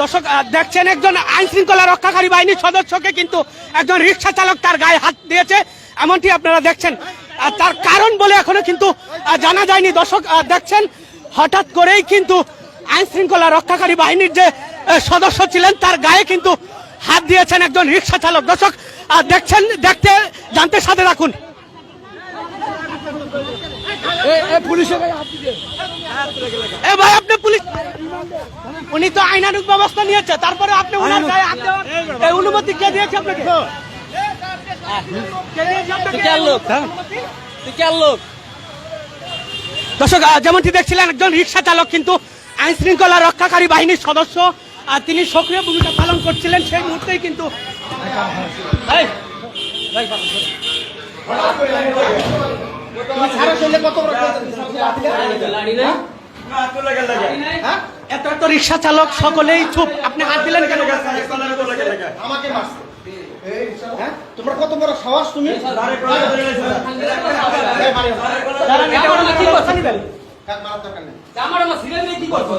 দর্শক দেখছেন একজন আইন শৃঙ্খলা রক্ষাকারী বাহিনীর সদস্যকে কিন্তু একজন রিক্সা চালক তার গায়ে হাত দিয়েছে এমনটি আপনারা দেখছেন। আর তার কারণ বলে এখনও কিন্তু জানা যায়নি। দর্শক দেখছেন হঠাৎ করেই কিন্তু আইন শৃঙ্খলা রক্ষাকারী বাহিনীর যে সদস্য ছিলেন তার গায়ে কিন্তু হাত দিয়েছেন একজন রিক্সা চালক। দর্শক দেখছেন দেখতে জানতে সাথে রাখুন। এ ভাই আপনি পুলিশ উনি তো আইনানুক ব্যবস্থা নিয়েছে তারপরে আপনি ওনার গায়ে হাত দেওয়ার এই অনুমতি কে দিয়েছে আপনাকে? এই অনুমতি? দর্শক যেমনটি দেখছিলেন একজন রিক্সা চালক কিন্তু আইন শৃঙ্খলা রক্ষাকারী বাহিনীর সদস্য আর তিনি সক্রিয় ভূমিকা পালন করছিলেন সেই মুহূর্তেই কিন্তু এই, এত এত রিক্সা চালক সকলেই চুপ আপনি হাত দিলেন কেন আমাকে মারছে হ্যাঁ? তোমরা কত বড় সাহস তুমি কি করছ